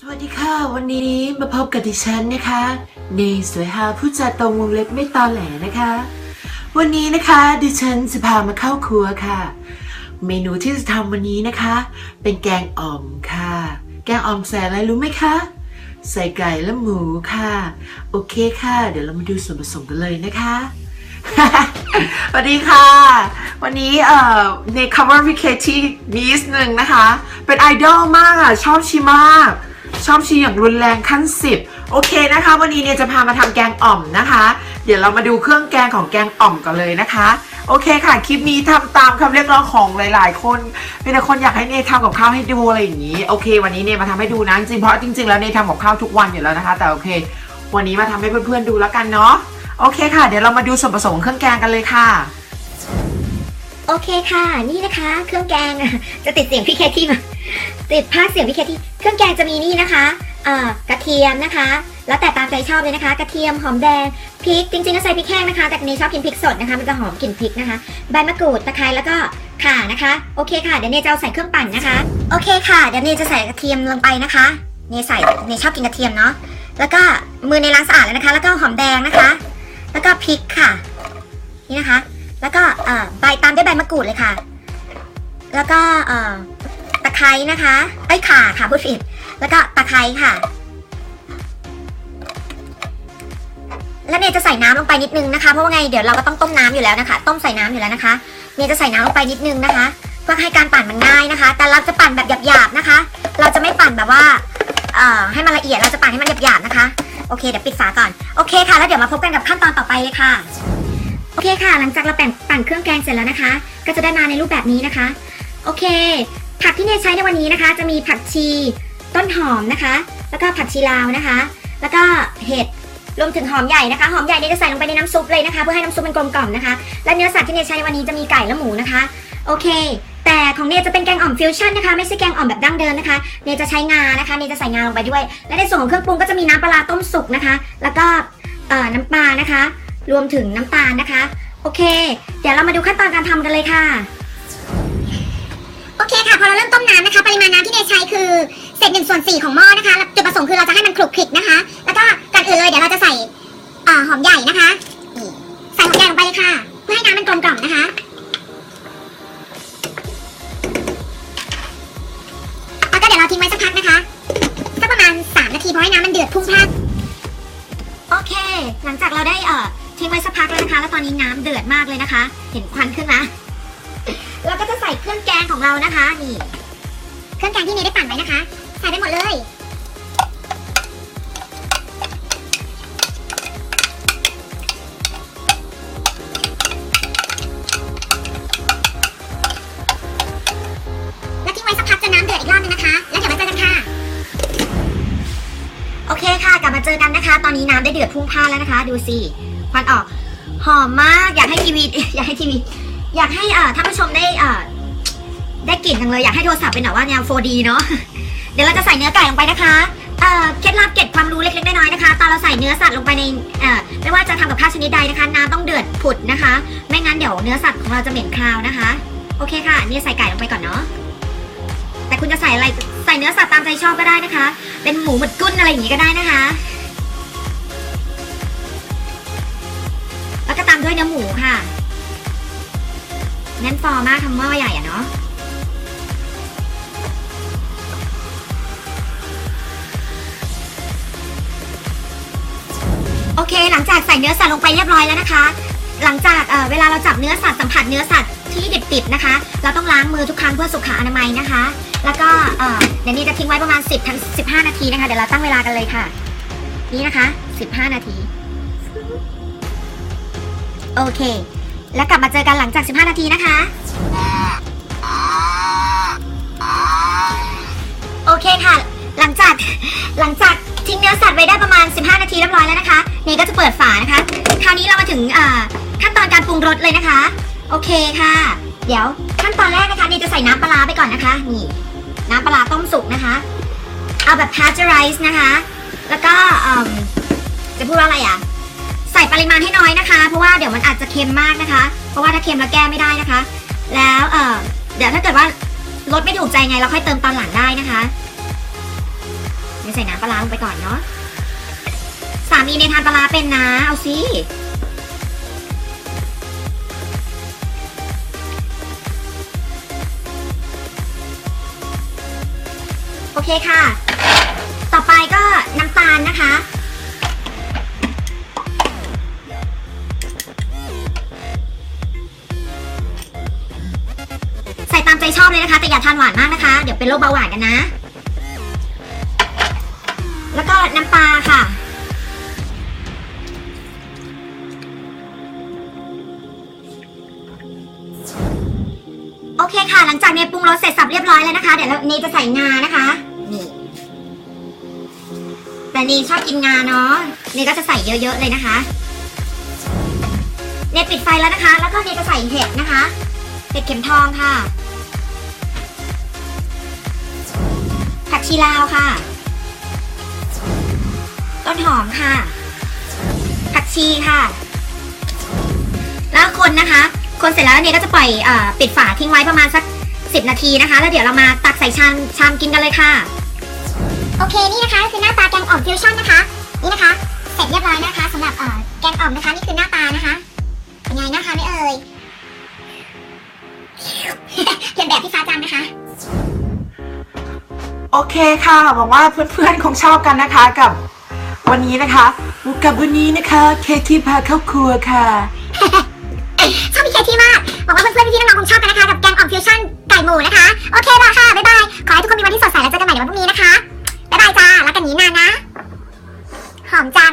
สวัสดีค่ะ วันนี้มาพบกับดิฉันนะคะเนยสวยฮาผู้จัดตรงวงเล็บไม่ตอแหลนะคะ วันนี้นะคะดิฉันจะพามาเข้าครัวค่ะ เมนูที่จะทำวันนี้นะคะ เป็นแกงอ่อมค่ะ แกงอ่อมใส่อะไรรู้ไหมคะ ใส่ไก่และหมูค่ะ โอเคค่ะ เดี๋ยวเรามาดูส่วนผสมกันเลยนะคะสวัสดีค่ะ วันนี้เอ่อใน cover v k t นิดนึงนะคะ เป็นไอดอลมากอะ ชอบชีมาก ชอบชีอย่างรุนแรงขั้นสิบโอเคนะคะ วันนี้เนี่ยจะพามาทำแกงอ่อมนะคะ เดี๋ยวเรามาดูเครื่องแกงของแกงอ่อมกันเลยนะคะ โอเคค่ะ คลิปนี้ทำตามคำเรียกร้องของหลาย ๆ คนมีแต่คนอยากให้เนยทำกับข้าวให้ดูอะไรอย่างนี้ โอเค วันนี้เนยมาทำให้ดูนะจริงเพราะจริง ๆ แล้วเนยทำกับข้าวทุกวันอยู่แล้วนะคะ แต่โอเค วันนี้มาทำให้เพื่อนๆดูแล้วกันเนาะโอเคค่ะ เดี๋ยวเรามาดูส่วนผสมของเครื่องแกงกันเลยค่ะโอเคค่ะ นี่นะคะ เครื่องแกงจะติดเสียงพี่แคทที่มา ติดภาคเสียงพี่แคที่เครื่องแกงจะมีนี่นะคะเอ่อกระเทียมนะคะ แล้วแต่ตามใจชอบเลยนะคะ กระเทียมหอมแดงพริกจริงๆก็ใส่พริกแห้งนะคะ แต่เนยชอบกินพริกสดนะคะ มันจะหอมกลิ่นพริกนะคะ ใบมะกรูดตะไคร้แล้วก็ข่านะคะ โอเคค่ะ เดี๋ยวเนยจะเอาใส่เครื่องปั่นนะคะ โอเคค่ะ เดี๋ยวเนยจะใส่กระเทียมลงไปนะคะ เนยใส่เนยชอบกินกระเทียมเนาะ แล้วก็มือในล้างสะอาดแล้วนะคะ แล้วก็หอมแดงนะคะ แล้วก็พริกค่ะ นี่นะคะ แล้วก็เอ่อใบตามด้วยใบมะกรูดเลยค่ะ แล้วก็เอ่อ ตะไคร้นะคะเอ้ข่าค่ะพูดผิดแล้วก็ตะไคร้ค่ะ แล้วเนยจะใส่น้ำลงไปนิดนึงนะคะเพราะว่าไงเดี๋ยวเราก็ต้องต้มน้ำอยู่แล้วนะคะ ต้มใส่น้ำอยู่แล้วนะคะเนยจะใส่น้ำลงไปนิดนึงนะคะ เพื่อให้การปั่นมันง่ายนะคะ แต่เราจะปั่นแบบหยาบๆนะคะ เราจะไม่ปั่นแบบว่าเอ่อให้มันละเอียดเราจะปั่นให้มันหยาบๆนะคะโอเคเดี๋ยวปิดฝาก่อนโอเคค่ะ แล้วเดี๋ยวมาพบกันกับขั้นตอนต่อไปเลยค่ะโอเคค่ะ หลังจากเราปั่นปั่นเครื่องแกงเสร็จแล้วนะคะ ก็จะได้มาในรูปแบบนี้นะคะ โอเค ผักที่เนยใช้ในวันนี้นะคะ จะมีผักชีต้นหอมนะคะ แล้วก็ผักชีลาวนะคะ แล้วก็เห็ดรวมถึงหอมใหญ่นะคะ หอมใหญ่เนี่ยจะใส่ลงไปในน้ำซุปเลยนะคะ เพื่อให้น้ำซุปมันกลมกล่อมนะคะ และเนื้อสัตว์ที่เนยใช้ในวันนี้จะมีไก่และหมูนะคะ โอเค แต่ของเนยจะเป็นแกงอ่อมฟิวชั่นนะคะ ไม่ใช่แกงอ่อมแบบดั้งเดิมนะคะ เนยจะใช้งานะคะ เนยจะใส่งาลงไปด้วย และในส่วนของเครื่องปรุงก็จะมีน้ำปลาต้มสุกนะคะ แล้วก็น้ำปลานะคะ รวมถึงน้ำตาลนะคะ โอเค เดี๋ยวเรามาดูขั้นตอนการทำกันเลยค่ะ โอเคค่ะ พอเราเริ่มต้มน้ำนะคะ ปริมาณน้ำที่เนยใช้คือเศษหนึ่งส่วนสี่ของหม้อนะคะแล้วจุดประสงค์คือเราจะให้มันคลุกคลิกนะคะ แล้วก็ก่อนอื่นเลยเดี๋ยวเราจะใส่หอมใหญ่นะคะนี่ใส่หอมใหญ่ลงไปเลยค่ะ เพื่อให้น้ำมันกลมกล่อมนะคะแล้วก็เดี๋ยวเราทิ้งไว้สักพักนะคะสักประมาณสามนาทีเพราะให้น้ำมันเดือดพุ่งพลานโอเค หลังจากเราได้เอ่อทิ้งไว้สักพักแล้วนะคะ แล้วตอนนี้น้ำเดือดมากเลยนะคะ เห็นควันขึ้นนะ เราก็จะใส่เครื่องแกงของเรานะคะนี่เครื่องแกงที่เนยได้ปั่นไว้นะคะ ใส่ไปหมดเลยแล้วทิ้งไว้สักพักจนน้ำเดือดอีกรอบนึงนะคะแล้วเดี๋ยวมาเจอกันค่ะโอเคค่ะ กลับมาเจอกันนะคะ ตอนนี้น้ำได้เดือดพุ่งพ่านแล้วนะคะ ดูสิควันออก หอมมาก อยากให้ทีวี อยากให้ทีวี อยากให้เอ่อท่านผู้ชมได้เอ่อได้กลิ่นจังเลยอยากให้โทรศัพท์เป็นแบบว่าแนว 4D เนาะ เดี๋ยวเราจะใส่เนื้อไก่ลงไปนะคะเอ่อเคล็ดลับเก็บความรู้เล็กๆน้อยๆนะคะ ตอนเราใส่เนื้อสัตว์ลงไปในเอ่อไม่ว่าจะทำกับข้าวชนิดใดนะคะ น้ำต้องเดือดผุดนะคะ ไม่งั้นเดี๋ยวเนื้อสัตว์ของเราจะเหม็นคาวนะคะ โอเคค่ะนี่ใส่ไก่ลงไปก่อนเนาะแต่คุณจะใส่อะไรใส่เนื้อสัตว์ตามใจชอบก็ได้นะคะ เป็นหมูหมึดกุ้นอะไรอย่างงี้ก็ได้นะคะ แล้วก็ตามด้วยเนื้อหมูค่ะ แน่นฟอร์มากทำหม้อใหญ่อะเนาะโอเค หลังจากใส่เนื้อสัตว์ลงไปเรียบร้อยแล้วนะคะ หลังจากเเวลาเราจับเนื้อสัตว์สัมผัสเนื้อสัตว์ที่ดิบๆนะคะ เราต้องล้างมือทุกครั้งเพื่อสุขอนามัยนะคะ แล้วก็เอ่อเดี๋ยวนี้จะทิ้งไว้ประมาณ 10ถึง15 นาทีนะคะ เดี๋ยวเราตั้งเวลากันเลยค่ะ นี่นะคะ 15 นาที โอเค แล้วกลับมาเจอกันหลังจาก 15 นาทีนะคะ โอเคค่ะ หลังจากหลังจากทิ้งเนื้อสัตว์ไว้ได้ประมาณ 15 นาทีเรียบร้อยแล้วนะคะนี่ก็จะเปิดฝานะคะ คราวนี้เรามาถึงขั้นตอนการปรุงรสเลยนะคะ โอเคค่ะ เดี๋ยวขั้นตอนแรกนะคะนี่จะใส่น้ำปลาไปก่อนนะคะนี่น้ำปลาต้มสุกนะคะ เอาแบบ pasteurize นะคะ แล้วก็จะพูดว่าอะไรอะใส่ป ริมาณให้น้อยนะคะ เพราะว่าเดี๋ยวมันอาจจะเค็มมากนะคะ เพราะว่าถ้าเค็มแล้วแก้ไม่ได้นะคะ แล้วเออเดี๋ยวถ้าเกิดว่ารสไม่ถูกใจไงเราค่อยเติมตอนหลังได้นะคะเนยใส่น้ำปลาลงไปก่อนเนาะสามีเนทานปลาร้าเป็นนะ เอาสิโอเคค่ะานหวานมากนะคะ เดี๋ยวเป็นโรคเบาหวานกันนะ แล้วก็น้ำปลาค่ะ โอเคค่ะ หลังจากเนยปรุงรสเสร็จสับเรียบร้อยแล้วนะคะ เดี๋ยวเราเนยจะใส่งานะคะ นี่ แต่เนยชอบกินงาเนาะ เนยก็จะใส่เยอะๆเลยนะคะเนยปิดไฟแล้วนะคะ แล้วก็เนยจะใส่เห็ดนะคะ เห็ดเข็มทองค่ะ ชีลาวค่ะ ต้นหอมค่ะ ผักชีค่ะ แล้วคนนะคะ คนเสร็จแล้วเนี่ยก็จะปล่อยอปิดฝาทิ้งไว้ประมาณสัก 10 นาทีนะคะ แล้วเดี๋ยวเรามาตักใส่ชามชามกินกันเลยค่ะ โอเคนี่นะคะคือหน้าตาแกงอ่อมฟิวชั่นนะคะ นี่นะคะ เสร็จเรียบร้อยนะคะสำหรับแกงอ่อมนะคะนี่คือหน้าตานะคะเป็นไงนะคะไม่เอ่ยเรียนแบบพี่ฟ้าจังนะคะ โอเคค่ะหวังว่าเพื่อนๆคงชอบกันนะคะกับวันนี้นะคะกับวันนี้นะคะเคที่พาเข้าครัวค่ะ ชอบพี่เคที่มากหวังว่าเพื่อนๆพี่ๆน้องๆคงชอบกันนะคะกับแกงอ่อมฟิวชั่นไก่หมูนะคะ โอเคละค่ะบ๊ายบายขอให้ทุกคนมีวันที่สดใสแล้วเจอกันใหม่ในวันพรุ่งนี้นะคะบ๊ายบายจ้าแล้วกันนี้นานนะ หอมจัง